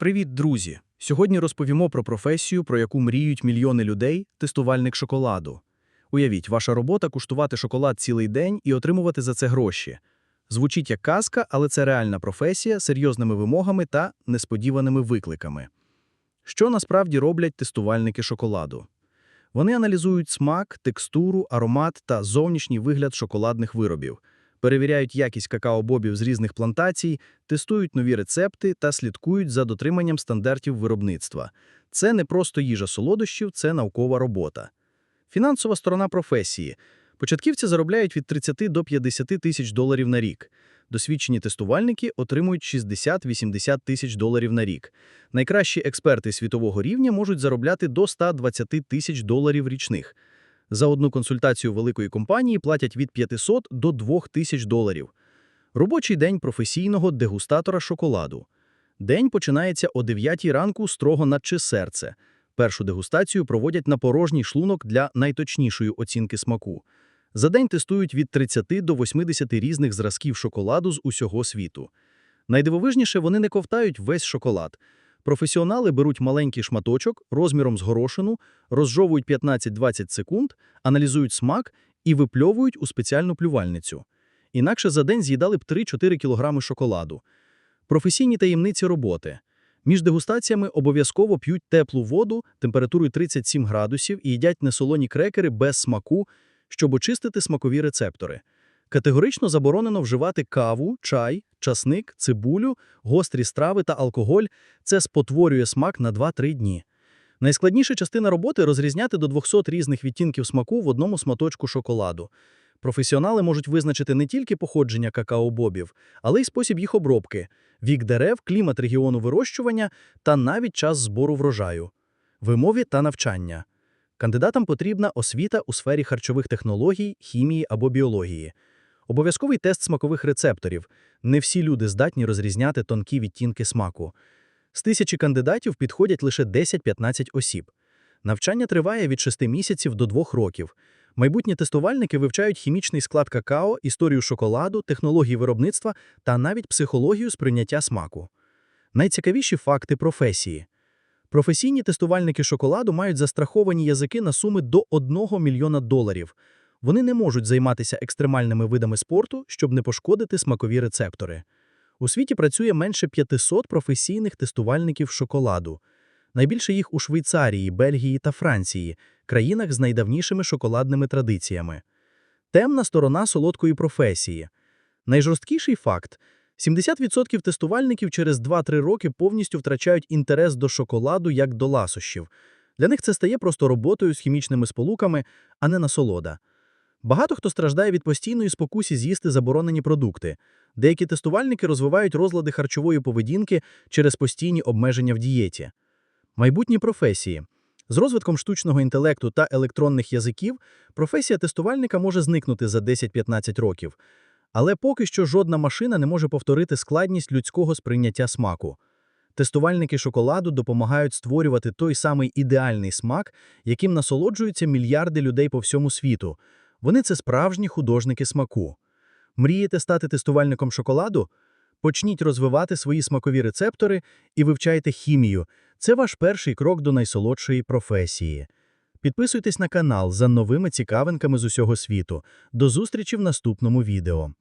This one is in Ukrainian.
Привіт, друзі! Сьогодні розповімо про професію, про яку мріють мільйони людей – тестувальник шоколаду. Уявіть, ваша робота – куштувати шоколад цілий день і отримувати за це гроші. Звучить як казка, але це реальна професія з серйозними вимогами та несподіваними викликами. Що насправді роблять тестувальники шоколаду? Вони аналізують смак, текстуру, аромат та зовнішній вигляд шоколадних виробів, перевіряють якість какао-бобів з різних плантацій, тестують нові рецепти та слідкують за дотриманням стандартів виробництва. Це не просто їжа солодощів, це наукова робота. Фінансова сторона професії. Початківці заробляють від 30 до 50 тисяч доларів на рік. Досвідчені тестувальники отримують 60-80 тисяч доларів на рік. Найкращі експерти світового рівня можуть заробляти до 120 тисяч доларів річних. За одну консультацію великої компанії платять від 500 до 2000 доларів. Робочий день професійного дегустатора шоколаду. День починається о 9 ранку строго наче серце. Першу дегустацію проводять на порожній шлунок для найточнішої оцінки смаку. За день тестують від 30 до 80 різних зразків шоколаду з усього світу. Найдивовижніше, вони не ковтають весь шоколад. Професіонали беруть маленький шматочок розміром з горошину, розжовують 15-20 секунд, аналізують смак і випльовують у спеціальну плювальницю. Інакше за день з'їдали б 3-4 кілограми шоколаду. Професійні таємниці роботи. Між дегустаціями обов'язково п'ють теплу воду температурою 37 градусів і їдять несолоні крекери без смаку, щоб очистити смакові рецептори. Категорично заборонено вживати каву, чай, часник, цибулю, гострі страви та алкоголь. Це спотворює смак на 2-3 дні. Найскладніша частина роботи – розрізняти до 200 різних відтінків смаку в одному сматочку шоколаду. Професіонали можуть визначити не тільки походження какао-бобів, але й спосіб їх обробки, вік дерев, клімат регіону вирощування та навіть час збору врожаю. Вимові та навчання. Кандидатам потрібна освіта у сфері харчових технологій, хімії або біології. Обов'язковий тест смакових рецепторів. Не всі люди здатні розрізняти тонкі відтінки смаку. З тисячі кандидатів підходять лише 10-15 осіб. Навчання триває від 6 місяців до 2 років. Майбутні тестувальники вивчають хімічний склад какао, історію шоколаду, технології виробництва та навіть психологію сприйняття смаку. Найцікавіші факти професії. Професійні тестувальники шоколаду мають застраховані язики на суми до 1 мільйона доларів. Вони не можуть займатися екстремальними видами спорту, щоб не пошкодити смакові рецептори. У світі працює менше 500 професійних тестувальників шоколаду. Найбільше їх у Швейцарії, Бельгії та Франції, країнах з найдавнішими шоколадними традиціями. Темна сторона солодкої професії. Найжорсткіший факт – 70% тестувальників через 2-3 роки повністю втрачають інтерес до шоколаду як до ласощів. Для них це стає просто роботою з хімічними сполуками, а не насолода. Багато хто страждає від постійної спокусі з'їсти заборонені продукти. Деякі тестувальники розвивають розлади харчової поведінки через постійні обмеження в дієті. Майбутні професії. З розвитком штучного інтелекту та електронних язиків професія тестувальника може зникнути за 10-15 років. Але поки що жодна машина не може повторити складність людського сприйняття смаку. Тестувальники шоколаду допомагають створювати той самий ідеальний смак, яким насолоджуються мільярди людей по всьому світу. Вони це справжні художники смаку. Мрієте стати тестувальником шоколаду? Почніть розвивати свої смакові рецептори і вивчайте хімію. Це ваш перший крок до найсолодшої професії. Підписуйтесь на канал за новими цікавинками з усього світу. До зустрічі в наступному відео.